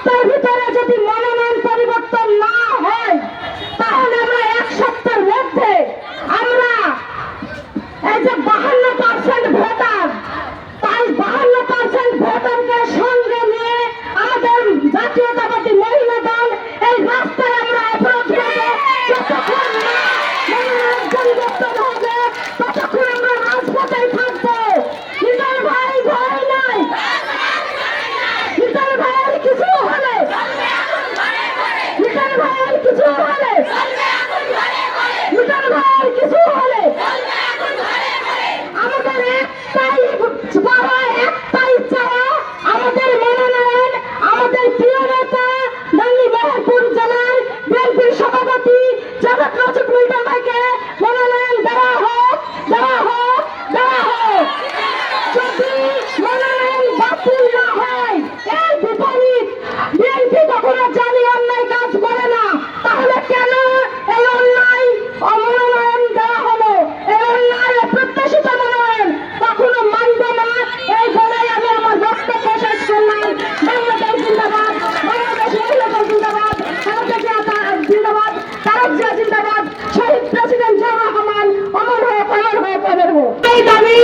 সপ্তাহের ভিতরে যদি মনে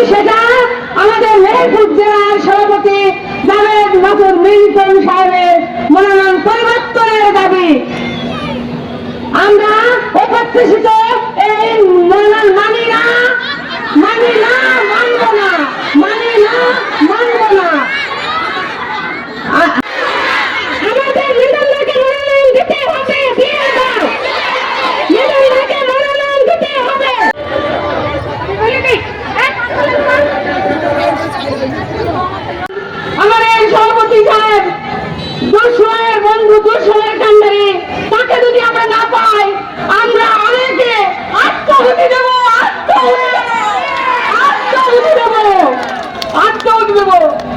সেটা আমাদের মেহেরপুর জেলার সভাপতি জাভেদ মাসুদ মিল্টন সাহেবের ¡Vamos!